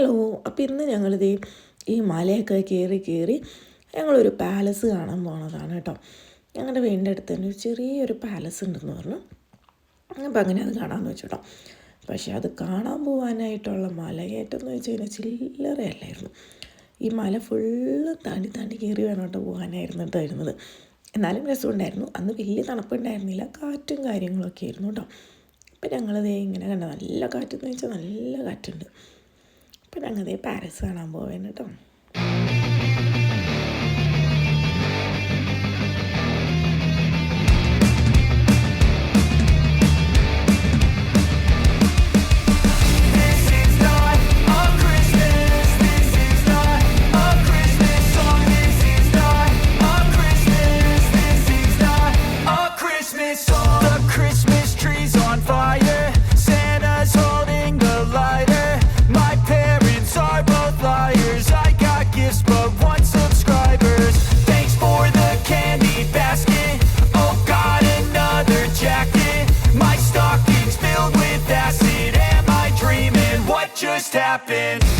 Hello അപ്പോൾ ഇന്ന് ഞങ്ങളിത് ഈ മലയൊക്കെ കയറി കയറി ഞങ്ങളൊരു പാലസ് കാണാൻ പോണതാണ് കേട്ടോ. ഞങ്ങളുടെ വീടിന്റെ അടുത്ത് തന്നെ ഒരു ചെറിയൊരു പാലസ് ഉണ്ടെന്ന് പറഞ്ഞു. അപ്പോൾ അങ്ങനെ അത് കാണാമെന്ന് വെച്ചു കേട്ടോ. പക്ഷേ അത് കാണാൻ പോകാനായിട്ടുള്ള മലകയറ്റം എന്ന് വെച്ച് കഴിഞ്ഞാൽ ചില്ലറയല്ലായിരുന്നു. ഈ മല ഫുള്ള് താണ്ടി താണ്ടി കയറി വേണം കേട്ടോ പോകാനായിരുന്നു ഉണ്ടായിരുന്നത് എന്നാലും രസമുണ്ടായിരുന്നു. അന്ന് വലിയ തണുപ്പുണ്ടായിരുന്നില്ല. കാറ്റും കാര്യങ്ങളൊക്കെ ആയിരുന്നു കേട്ടോ. അപ്പം ഞങ്ങളതേ ഇങ്ങനെ കണ്ട. നല്ല കാറ്റെന്ന് വെച്ചാൽ നല്ല കാറ്റുണ്ട്. അപ്പം ഞങ്ങളതേ പാരീസ് കാണാൻ പോവേണ്ട കേട്ടോ tapping.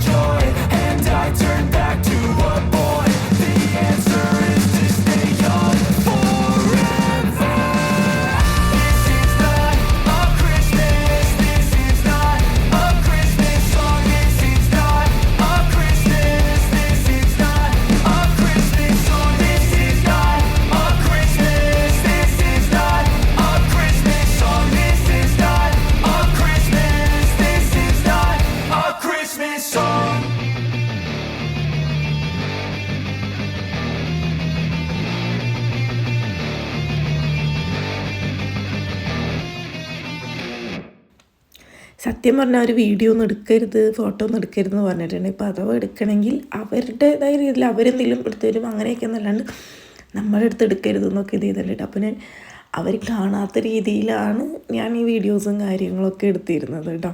your. സത്യം പറഞ്ഞാൽ ഒരു വീഡിയോ ഒന്നും എടുക്കരുത് ഫോട്ടോ ഒന്നും എടുക്കരുത് എന്ന് പറഞ്ഞിട്ടുണ്ട്. ഇപ്പോൾ അഥവാ എടുക്കണമെങ്കിൽ അവരുടേതായ രീതിയിൽ അവരെന്തെങ്കിലും എടുത്തു അങ്ങനെയൊക്കെ എന്നല്ലാണ്ട് നമ്മുടെ അടുത്ത് എടുക്കരുത് എന്നൊക്കെ ഇത് ചെയ്തിട്ടുണ്ട്. അപ്പോൾ ഞാൻ അവർ കാണാത്ത രീതിയിലാണ് ഞാൻ ഈ വീഡിയോസും കാര്യങ്ങളൊക്കെ എടുത്തിരുന്നത് കേട്ടോ.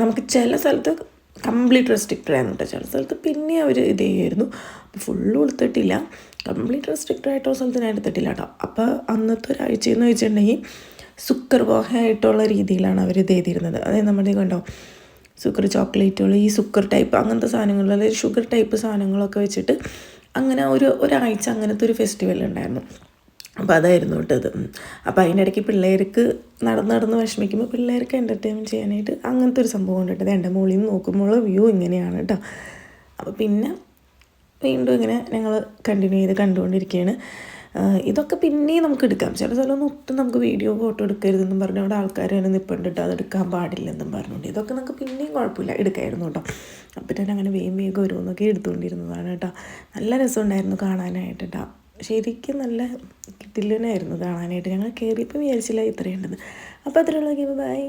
നമുക്ക് ചില സ്ഥലത്ത് കംപ്ലീറ്റ് റെസ്ട്രിക്റ്റഡ് ആയിരുന്നു കേട്ടോ ചില സ്ഥലത്ത് പിന്നെ അവർ ഇത് ചെയ്യുമായിരുന്നു അപ്പോൾ ഫുള്ള് കൊടുത്തിട്ടില്ല കംപ്ലീറ്റ് റെസ്ട്രിക്റ്റഡ് ആയിട്ടുള്ള സ്ഥലത്ത് ഞാൻ എടുത്തിട്ടില്ല കേട്ടോ. അപ്പോൾ അന്നത്തെ ഒരാഴ്ചയെന്ന് വെച്ചിട്ടുണ്ടെങ്കിൽ സുക്കർ ആയിട്ടുള്ള രീതിയിലാണ് അവർ ഇത് എഴുതിയിരുന്നത്. അതായത് നമ്മുടെ കണ്ടോ സുക്കർ ചോക്ലേറ്റുകൾ ഈ സുക്കർ ടൈപ്പ് അങ്ങനത്തെ സാധനങ്ങൾ അതായത് ഷുഗർ ടൈപ്പ് സാധനങ്ങളൊക്കെ വെച്ചിട്ട് അങ്ങനെ ഒരു ഒരാഴ്ച അങ്ങനത്തെ ഒരു ഫെസ്റ്റിവൽ ഉണ്ടായിരുന്നു. അപ്പോൾ അതായിരുന്നു കേട്ടത് അപ്പോൾ അതിന്റെ ഇടയ്ക്ക് പിള്ളേർക്ക് നടന്ന് നടന്ന് വിഷമിക്കുമ്പോൾ പിള്ളേർക്ക് എന്റർടൈൻമെന്റ് ചെയ്യാനായിട്ട് അങ്ങനത്തെ ഒരു സംഭവം ഉണ്ട് കേട്ടോ. എന്റെ മുകളിൽ നിന്ന് നോക്കുമ്പോൾ വ്യൂ ഇങ്ങനെയാണ് കേട്ടോ. അപ്പോൾ പിന്നെ വീണ്ടും ഇങ്ങനെ ഞങ്ങൾ കണ്ടിന്യൂ ചെയ്ത് കണ്ടുകൊണ്ടിരിക്കുകയാണ്. ഇതൊക്കെ പിന്നെയും നമുക്ക് എടുക്കാം. ചില സ്ഥലമൊന്നും ഒട്ടും നമുക്ക് വീഡിയോ ഫോട്ടോ എടുക്കരുതെന്നും പറഞ്ഞു അവിടെ ആൾക്കാർ തന്നെ നിൽപ്പുണ്ടിട്ട് അത് എടുക്കാൻ പാടില്ലെന്നും പറഞ്ഞുകൊണ്ട്. ഇതൊക്കെ നമുക്ക് പിന്നെയും കുഴപ്പമില്ല. എടുക്കായിരുന്നു കേട്ടോ അപ്പം ഞാൻ അങ്ങനെ വേഗം വേഗം ഓരോന്നൊക്കെ എടുത്തുകൊണ്ടിരുന്നതാണ് കേട്ടോ നല്ല രസമുണ്ടായിരുന്നു കാണാനായിട്ട് കേട്ടോ ശരിക്കും നല്ല കിട്ടില്ലനായിരുന്നു കാണാനായിട്ട്. ഞങ്ങൾ കയറിയപ്പോൾ വിചാരിച്ചില്ല ഇത്രയുണ്ടെന്ന്. അപ്പോൾ അത്രയുള്ള ബൈ.